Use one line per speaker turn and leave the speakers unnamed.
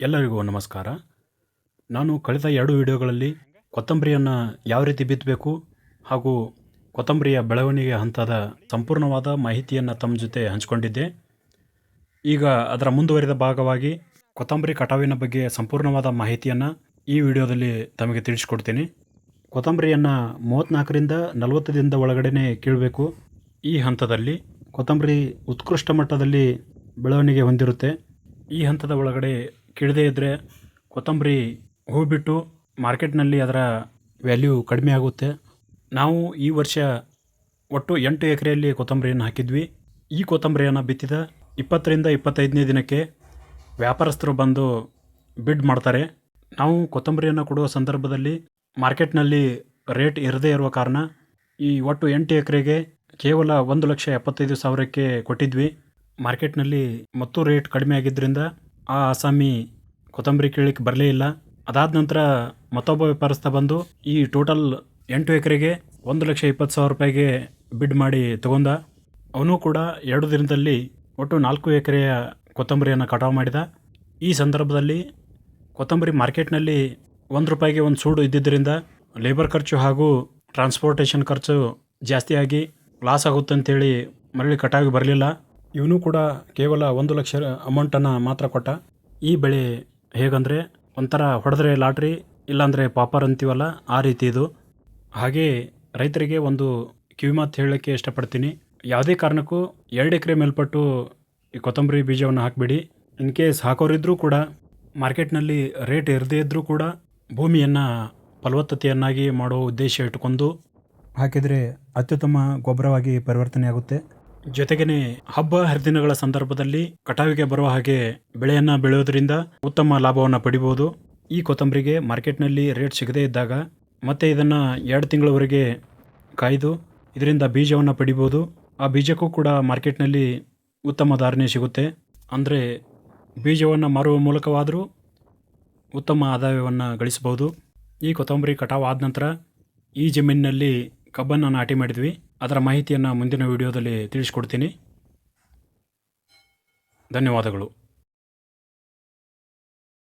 ಎಲ್ಲರಿಗೂ ನಮಸ್ಕಾರ. ನಾನು ಕಳೆದ ಎರಡು ವಿಡಿಯೋಗಳಲ್ಲಿ ಕೊತ್ತಂಬರಿಯನ್ನು ಯಾವ ರೀತಿ ಬಿತ್ತಬೇಕು ಹಾಗೂ ಕೊತ್ತಂಬರಿಯ ಬೆಳವಣಿಗೆ ಹಂತದ ಸಂಪೂರ್ಣವಾದ ಮಾಹಿತಿಯನ್ನು ತಮ್ಮ ಜೊತೆ ಹಂಚಿಕೊಂಡಿದ್ದೆ. ಈಗ ಅದರ ಮುಂದುವರಿದ ಭಾಗವಾಗಿ ಕೊತ್ತಂಬರಿ ಕಟಾವಿನ ಬಗ್ಗೆ ಸಂಪೂರ್ಣವಾದ ಮಾಹಿತಿಯನ್ನು ಈ ವಿಡಿಯೋದಲ್ಲಿ ತಮಗೆ ತಿಳಿಸ್ಕೊಡ್ತೀನಿ. ಕೊತ್ತಂಬರಿಯನ್ನು ಮೂವತ್ತ್ನಾಲ್ಕರಿಂದ ನಲವತ್ತು ದಿನದ ಒಳಗಡೆ ಕೀಳಬೇಕು. ಈ ಹಂತದಲ್ಲಿ ಕೊತ್ತಂಬರಿ ಉತ್ಕೃಷ್ಟ ಮಟ್ಟದಲ್ಲಿ ಬೆಳವಣಿಗೆ ಹೊಂದಿರುತ್ತೆ. ಈ ಹಂತದ ಒಳಗಡೆ ಕೀಳದೇ ಇದ್ದರೆ ಕೊತ್ತಂಬರಿ ಹೂ ಬಿಟ್ಟು ಮಾರ್ಕೆಟ್ನಲ್ಲಿ ಅದರ ವ್ಯಾಲ್ಯೂ ಕಡಿಮೆ ಆಗುತ್ತೆ. ನಾವು ಈ ವರ್ಷ ಒಟ್ಟು ಎಂಟು ಎಕರೆಯಲ್ಲಿ ಕೊತ್ತಂಬರಿಯನ್ನು ಹಾಕಿದ್ವಿ. ಈ ಕೊತ್ತಂಬರಿಯನ್ನು ಬಿತ್ತಿದ ಇಪ್ಪತ್ತರಿಂದ ಇಪ್ಪತ್ತೈದನೇ ದಿನಕ್ಕೆ ವ್ಯಾಪಾರಸ್ಥರು ಬಂದು ಬಿಡ್ ಮಾಡ್ತಾರೆ. ನಾವು ಕೊತ್ತಂಬರಿಯನ್ನು ಕೊಡುವ ಸಂದರ್ಭದಲ್ಲಿ ಮಾರ್ಕೆಟ್ನಲ್ಲಿ ರೇಟ್ ಇರದೇ ಇರುವ ಕಾರಣ ಈ ಒಟ್ಟು ಎಂಟು ಎಕರೆಗೆ ಕೇವಲ ಒಂದು ಲಕ್ಷ ಎಪ್ಪತ್ತೈದು ಸಾವಿರಕ್ಕೆ ಕೊಟ್ಟಿದ್ವಿ. ಮಾರ್ಕೆಟ್ನಲ್ಲಿ ಮತ್ತು ರೇಟ್ ಕಡಿಮೆ ಆಗಿದ್ದರಿಂದ ಆ ಅಸಾಮಿ ಕೊತ್ತಂಬರಿ ಕೀಳಕ್ಕೆ ಬರಲೇ ಇಲ್ಲ. ಅದಾದ ನಂತರ ಮತ್ತೊಬ್ಬ ವ್ಯಾಪಾರಸ್ಥ ಬಂದು ಈ ಟೋಟಲ್ ಎಂಟು ಎಕರೆಗೆ ಒಂದು ಲಕ್ಷ ಇಪ್ಪತ್ತು ಸಾವಿರ ರೂಪಾಯಿಗೆ ಬಿಡ್ ಮಾಡಿ ತಗೊಂಡ ಅವನು ಕೂಡ ಎರಡು ದಿನದಲ್ಲಿ ಒಟ್ಟು ನಾಲ್ಕು ಎಕರೆಯ ಕೊತ್ತಂಬರಿಯನ್ನು ಕಟಾವು ಮಾಡಿದ. ಈ ಸಂದರ್ಭದಲ್ಲಿ ಕೊತ್ತಂಬರಿ ಮಾರ್ಕೆಟ್ನಲ್ಲಿ ಒಂದು ರೂಪಾಯಿಗೆ ಒಂದು ಸೂಡು ಇದ್ದಿದ್ದರಿಂದ ಲೇಬರ್ ಖರ್ಚು ಹಾಗೂ ಟ್ರಾನ್ಸ್ಪೋರ್ಟೇಷನ್ ಖರ್ಚು ಜಾಸ್ತಿಯಾಗಿ ಲಾಸ್ ಆಗುತ್ತೆ ಅಂತೇಳಿ ಮರಳಿ ಕಟಾವಿಗೆ ಬರಲಿಲ್ಲ. ಇವನು ಕೂಡ ಕೇವಲ ಒಂದು ಲಕ್ಷ ಅಮೌಂಟನ್ನು ಮಾತ್ರ ಕೊಟ್ಟ. ಈ ಬೆಳೆ ಹೇಗಂದರೆ ಒಂಥರ ಹೊಡೆದ್ರೆ ಲಾಟ್ರಿ, ಇಲ್ಲಾಂದರೆ ಪಾಪರ್ ಅಂತೀವಲ್ಲ, ಆ ರೀತಿ ಇದು. ಹಾಗೆ ರೈತರಿಗೆ ಒಂದು ಕಿವಿಮಾತು ಹೇಳೋಕ್ಕೆ ಇಷ್ಟಪಡ್ತೀನಿ. ಯಾವುದೇ ಕಾರಣಕ್ಕೂ ಎರಡು ಎಕರೆ ಮೇಲ್ಪಟ್ಟು ಈ ಕೊತ್ತಂಬರಿ ಬೀಜವನ್ನು ಹಾಕಬೇಡಿ. ಇನ್ ಕೇಸ್ ಹಾಕೋರಿದ್ರೂ ಕೂಡ, ಮಾರ್ಕೆಟ್ನಲ್ಲಿ ರೇಟ್ ಇರದೇ ಇದ್ದರೂ ಕೂಡ ಭೂಮಿಯನ್ನು ಫಲವತ್ತತೆಯನ್ನಾಗಿ ಮಾಡೋ ಉದ್ದೇಶ ಇಟ್ಟುಕೊಂಡು ಹಾಕಿದರೆ ಅತ್ಯುತ್ತಮ ಗೊಬ್ಬರವಾಗಿ ಪರಿವರ್ತನೆ ಆಗುತ್ತೆ ಜೊತೆಗೇನೆ ಹಬ್ಬ ಹರಿದಿನಗಳ ಸಂದರ್ಭದಲ್ಲಿ ಕಟಾವಿಗೆ ಬರುವ ಹಾಗೆ ಬೆಳೆಯನ್ನು ಬೆಳೆಯೋದ್ರಿಂದ ಉತ್ತಮ ಲಾಭವನ್ನು ಪಡಿಬೋದು. ಈ ಕೊತ್ತಂಬರಿಗೆ ಮಾರ್ಕೆಟ್ನಲ್ಲಿ ರೇಟ್ ಸಿಗದೇ ಇದ್ದಾಗ ಮತ್ತೆ ಇದನ್ನು ಎರಡು ತಿಂಗಳವರೆಗೆ ಕಾಯ್ದು ಇದರಿಂದ ಬೀಜವನ್ನು ಪಡಿಬೋದು. ಆ ಬೀಜಕ್ಕೂ ಕೂಡ ಮಾರ್ಕೆಟ್ನಲ್ಲಿ ಉತ್ತಮ ಧಾರಣೆ ಸಿಗುತ್ತೆ. ಅಂದರೆ ಬೀಜವನ್ನು ಮಾರುವ ಮೂಲಕವಾದರೂ ಉತ್ತಮ ಆದಾಯವನ್ನು ಗಳಿಸಬಹುದು. ಈ ಕೊತ್ತಂಬರಿ ಕಟಾವು ಆದ ನಂತರ ಈ ಜಮೀನಿನಲ್ಲಿ ಕಬ್ಬನ್ನು ನಾಟಿ ಮಾಡಿದ್ವಿ. ಅದರ ಮಾಹಿತಿಯನ್ನು ಮುಂದಿನ ವಿಡಿಯೋದಲ್ಲಿ ತಿಳಿಸ್ಕೊಡ್ತೀನಿ. ಧನ್ಯವಾದಗಳು.